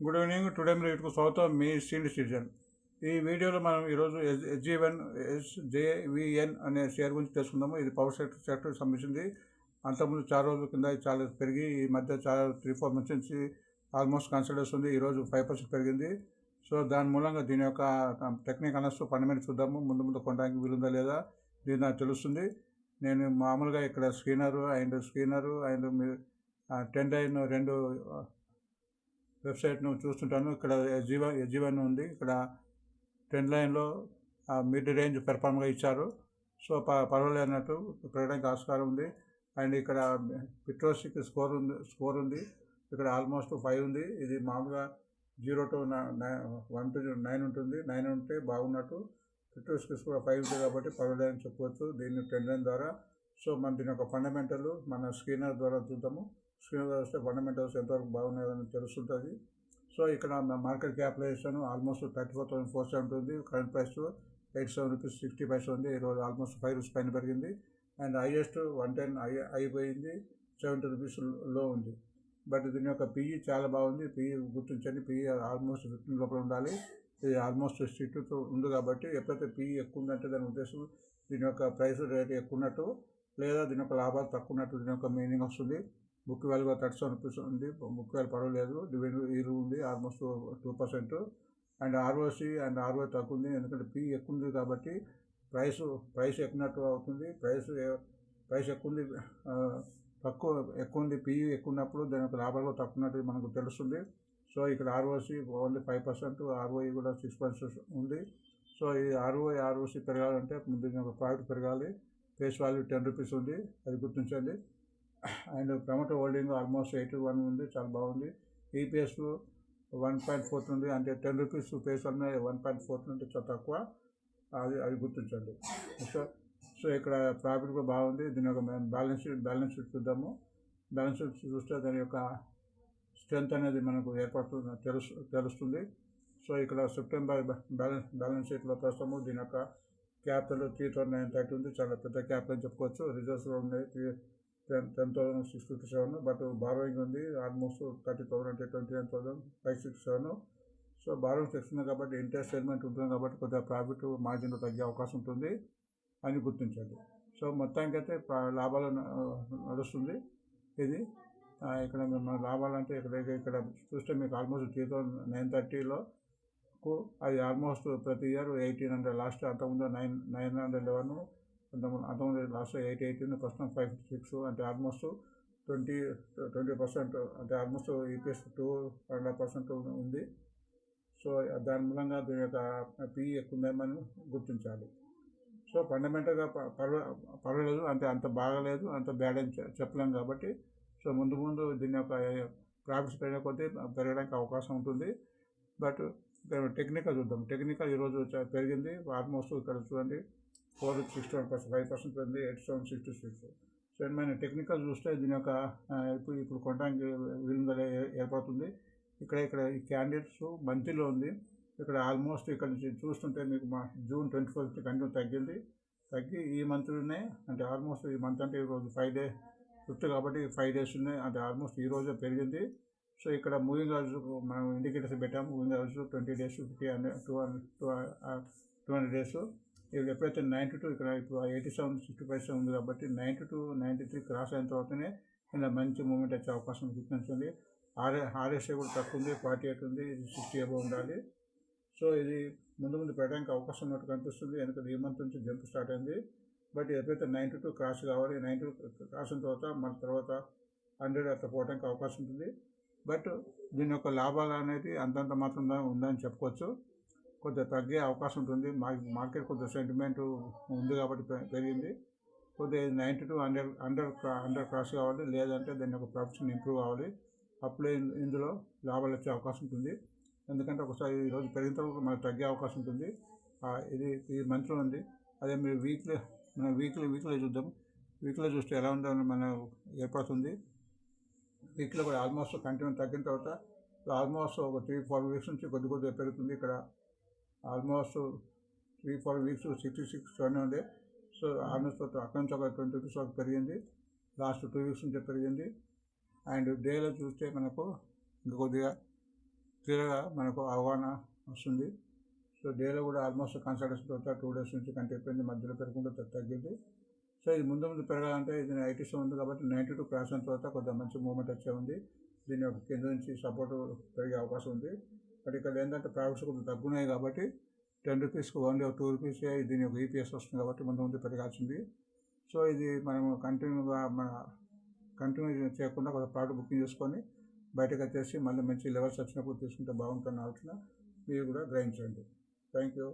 Good evening today మీరు ఇటుకు స్వాగతం మీ senior citizen ఈ వీడియోలో మనం ఈరోజు ఎస్జీవన్ ఎస్జేవిఎన్ అనే షేర్ గురించి తెలుసుకుందాము. ఇది పవర్ సెక్టర్ సెక్టర్కి సంబంధించింది. అంతకుముందు చాలా రోజుల కింద చాలా పెరిగి ఈ మధ్య చాలా త్రీ ఫోర్ మంత్స్ నుంచి ఆల్మోస్ట్ కన్సిడర్ ఉంది ఈరోజు ఫైవ్ పర్సెంట్ పెరిగింది. సో దాని మూలంగా దీని యొక్క టెక్నిక్ అనర్స్ ఫండమెంట్ చూద్దాము. ముందు ముందు కొనడానికి వీలుందా లేదా దీని నాకు తెలుస్తుంది. నేను మామూలుగా ఇక్కడ screener and screener and Trendlyne రెండు వెబ్సైట్ను చూస్తుంటాను. ఇక్కడ జీవ జీవన్ ఉంది. ఇక్కడ ట్రెండ్ లైన్లో మిడ్ రేంజ్ పెర్ఫార్మ్గా ఇచ్చారు. సో ప పర్వాలేదు అన్నట్టు పెరగడానికి ఆస్కారం ఉంది. అండ్ ఇక్కడ పిట్రోసిక్ స్కోర్ ఉంది స్కోర్ ఉంది. ఇక్కడ ఆల్మోస్ట్ ఫైవ్ ఉంది. ఇది మామూలుగా zero two one two nine ఉంటుంది. నైన్ ఉంటే బాగున్నట్టు. పిట్రోసిక్ కూడా ఫైవ్ ఉంటుంది కాబట్టి పర్వాలేదు అని చెప్పవచ్చు దీన్ని టెన్ లైన్ ద్వారా. సో మన దీని యొక్క ఫండమెంటల్ మన స్క్రీనర్ ద్వారా చూద్దాము. స్క్రీన్ ద్వారా వస్తే ఫండమెంటల్స్ ఎంతవరకు బాగున్నాయని తెలుస్తుంటుంది. సో ఇక్కడ market capitalisation almost thirty four thousand four seventy ఉంది. Current price eight seven rupees sixty paise ఉంది ఈరోజు ఆల్మోస్ట్ ఫైవ్ రూపీస్ పైన పెరిగింది. అండ్ హైయెస్ట్ వన్ టెన్ అయి అయిపోయింది. సెవెంటీ రూపీస్లో ఉంది. బట్ దీని యొక్క పిఈ చాలా బాగుంది. పిఈ గుర్తించండి. పిఈ ఆల్మోస్ట్ ఫిఫ్టీన్ లోపల ఉండాలి. ఇది ఆల్మోస్ట్ స్ట్రిక్ట్ ఉంది కాబట్టి ఎప్పుడైతే పిఈ ఎక్కువ ఉందంటే దాని ఉద్దేశం దీని యొక్క ప్రైస్ రేట్ ఎక్కువ ఉన్నట్టు లేదా దీని యొక్క లాభాలు తక్కువ ఉన్నట్టు దీని యొక్క మీనింగ్ వస్తుంది. Book value thirty seven rupees ఉంది బుక్ వాల్యూ పర్వాలేదు డివిడెండ్ ఈరు ఉంది almost two percent. And ROC and RO తక్కువ ఉంది ఎందుకంటే పీ ఎక్కువ ఉంది కాబట్టి ప్రైస్ ప్రైస్ ఎక్కున్నట్టు అవుతుంది. ప్రైస్ ప్రైస్ ఎక్కువ ఉంది తక్కువ ఎక్కువ ఉంది పీ ఎక్కువ ఉన్నప్పుడు దాని యొక్క లాభాలు తక్కువ మనకు తెలుస్తుంది. సో ఇక్కడ ROC only five percent ROE కూడా సిక్స్ పర్సెంట్ ఉంది. సో ఈ ఆర్ఓ ఆర్ఓసి పెరగాలంటే దీని ప్రాఫిట్ పెరగాలి. ఫేస్ వాల్యూ టెన్ రూపీస్ ఉంది అది గుర్తించండి. And promoter holding almost eighty one ఉంది చాలా బాగుంది. ఈపీఎస్ వన్ పాయింట్ ఫోర్ ఉంది అంటే టెన్ రూపీస్ పేస్ ఉన్నాయి వన్ పాయింట్ ఫోర్ నుండి చాలా తక్కువ. అది అది గుర్తించండి. సో సో ఇక్కడ ప్రాఫిట్ కూడా బాగుంది. దీని యొక్క బ్యాలెన్స్ షీట్ బ్యాలెన్స్ షీట్ చూద్దాము. బ్యాలెన్స్ షీట్ చూస్తే దాని యొక్క స్ట్రెంత్ అనేది మనకు ఏర్పడుతుంది తెలుసు తెలుస్తుంది. సో ఇక్కడ సెప్టెంబర్ బ్యాలెన్స్ బ్యాలెన్స్ షీట్లో ప్రస్తుతము దీని యొక్క capital three thousand nine thirty ఉంది. చాలా పెద్ద క్యాపిటల్ అని చెప్పుకోవచ్చు. రిజర్వ్స్ ఉన్నాయి. Ten ten thousand six fifty seven but borrowing ఉంది. ఆల్మోస్ట్ థర్టీ థౌసండ్ అంటే twenty nine thousand five six seven. So borrowing తెస్తుంది కాబట్టి ఇంట్రెస్ట్ ఎలిమెంట్ ఉంటుంది కాబట్టి కొద్దిగా ప్రాఫిట్ మార్జిన్ తగ్గే అవకాశం ఉంటుంది అని గుర్తించండి. సో మొత్తానికైతే లాభాలు నడుస్తుంది. ఇది ఇక్కడ మేము లాభాలంటే ఇక్కడ ఇక్కడ చూస్తే మీకు ఆల్మోస్ట్ త్రీ థౌసండ్ నైన్ థర్టీలో అది ఆల్మోస్ట్ ప్రతి ఇయర్ ఎయిటీన్ హండ్రెడ్ లాస్ట్ అంతకుముందు నైన్ నైన్ హండ్రెడ్ లెవెన్ కొంతమంది అంతమంది లాస్ట్ ఎయిట్ ఎయిటీన్ ప్రస్తుతం ఫైవ్ సిక్స్ అంటే ఆల్మోస్ట్ ట్వంటీ ట్వంటీ పర్సెంట్ అంటే almost EPS two and percent ఉంది. సో దాని మూలంగా దీని యొక్క పిఈ ఎక్కువ ఉందని మనం గుర్తించాలి. సో ఫండమెంటల్గా పర్వ పర్వాలేదు. అంటే అంత బాగలేదు. అంత బ్యాడ్ అని చెప్పలేము కాబట్టి. సో ముందు ముందు దీని యొక్క ప్రాఫిట్స్ పెరిగే కొద్దీ పెరగడానికి అవకాశం ఉంటుంది. బట్ టెక్నికల్ చూద్దాం. టెక్నికల్ ఈరోజు పెరిగింది. ఆల్మోస్ట్ ఇక్కడ చూడండి. Four sixty one percent five percent ఉంది eight seven sixty six. So మన టెక్నికల్ చూస్తే దీని యొక్క ఇప్పుడు ఇప్పుడు కొనడానికి వీలుందా ఏర్పడుతుంది. ఇక్కడ ఇక్కడ ఈ క్యాండిడేట్స్ మంత్లీలో ఉంది. ఇక్కడ ఆల్మోస్ట్ ఇక్కడ నుంచి చూస్తుంటే మీకు మా జూన్ ట్వంటీ ఫోర్త్ కంటిన్యూ తగ్గింది. తగ్గి ఈ మంత్లోనే అంటే ఆల్మోస్ట్ ఈ మంత్ అంటే ఈరోజు ఫైవ్ డే ఫిఫ్త్ కాబట్టి ఫైవ్ డేస్ ఉన్నాయి అంటే ఆల్మోస్ట్ ఈ రోజే పెరిగింది. సో ఇక్కడ మూవింగ్ అవర్స్ మనం ఇండికేటర్స్ పెట్టాము. Moving averages twenty days fifty hundred two hundred two hundred days ఇప్పుడు ఎప్పుడైతే నైంటీ టూ ఇక్కడ ఇప్పుడు ఎయిటీ సెవెన్ సిక్స్టీ ఫైవ్ ఉంది కాబట్టి ninety two ninety three cross అయిన తర్వాతనే ఇలా మంచి మూమెంట్ వచ్చే అవకాశం చూపించింది ఆర్ఏ ఆర్ఎస్ఏ కూడా తక్కువ ఉంది ఫార్టీ ఎయిట్ ఉంది ఇది సిక్స్టీ అబౌ ఉండాలి. సో ఇది ముందు ముందు పెట్టడానికి అవకాశం ఉన్నట్టు కనిపిస్తుంది. ఎందుకంటే ఈ మంత్ నుంచి జంప్ స్టార్ట్ అయింది. బట్ ఎప్పుడైతే నైంటీ టూ క్రాస్ కావాలి నైంటీ టూ క్రాస్ అయిన తర్వాత మన తర్వాత హండ్రెడ్ అట్లా పోవడానికి అవకాశం ఉంటుంది. బట్ దీని యొక్క లాభాలు అనేది అంతంత మాత్రం ఉందని చెప్పుకోవచ్చు. కొద్దిగా తగ్గే అవకాశం ఉంటుంది. మార్కెట్ కొద్దిగా సెంటిమెంట్ ఉంది కాబట్టి పెరిగింది. కొద్దిగా ninety to hundred under under cross కావాలి. లేదంటే దాని యొక్క ప్రొఫెషన్ ఇంప్రూవ్ కావాలి. అప్పుడే ఇందులో లాభాలు వచ్చే అవకాశం ఉంటుంది. ఎందుకంటే ఒకసారి ఈరోజు పెరిగిన తర్వాత మనకు తగ్గే అవకాశం ఉంటుంది. ఇది ఈ మంత్లో ఉంది. అదే మీరు వీక్లీ మన వీక్లీ వీక్లో చూద్దాం. వీక్లో చూస్తే ఎలా ఉందో మన ఏర్పడుతుంది. వీక్లో కూడా ఆల్మోస్ట్ కంటిన్యూ తగ్గిన తర్వాత ఆల్మోస్ట్ ఒక త్రీ ఫోర్ వీక్స్ నుంచి కొద్ది కొద్దిగా పెరుగుతుంది. ఇక్కడ almost three four weeks sixty six అని ఉండే. సో ఆల్మోస్ట్ అక్కడి నుంచి ఒక ట్వంటీ రూపీస్ వరకు పెరిగింది. లాస్ట్ టూ వీక్స్ నుంచి పెరిగింది. అండ్ డేలో చూస్తే మనకు ఇంకా కొద్దిగా క్లియర్గా మనకు అవగాహన వస్తుంది. సో డేలో కూడా ఆల్మోస్ట్ కన్సల్టేషన్ తర్వాత టూ డేస్ నుంచి కంటే అయిపోయింది. మధ్యలో పెరగకుండా తగ్గింది. సో ఇది ముందు ముందు పెరగాలంటే ఇది ఐటీసీ ఉంది కాబట్టి నైంటీ టూ క్రాస్ అయిన తర్వాత కొంత మంచి మూమెంట్ వచ్చే ఉంది. దీని యొక్క కింద నుంచి సపోర్ట్ పెరిగే అవకాశం ఉంది. బట్ ఇక్కడ ఏంటంటే ప్రాఫిట్స్ కొంచెం తగ్గున్నాయి కాబట్టి టెన్ రూపీస్కి ఓన్లీ ఒక టూ రూపీస్ దీని యొక్క ఈపీఎస్ వస్తుంది కాబట్టి ముందు ముందు పెరగాల్సింది. సో ఇది మనము కంటిన్యూగా మన కంటిన్యూ చేయకుండా కొంత ప్లాట్ బుకింగ్ చేసుకొని బయటకు వచ్చేసి మళ్ళీ మంచి లెవెల్స్ వచ్చినప్పుడు తీసుకుంటే బాగుంటుంది ఆలోచన మీరు కూడా గ్రహించండి థ్యాంక్ యూ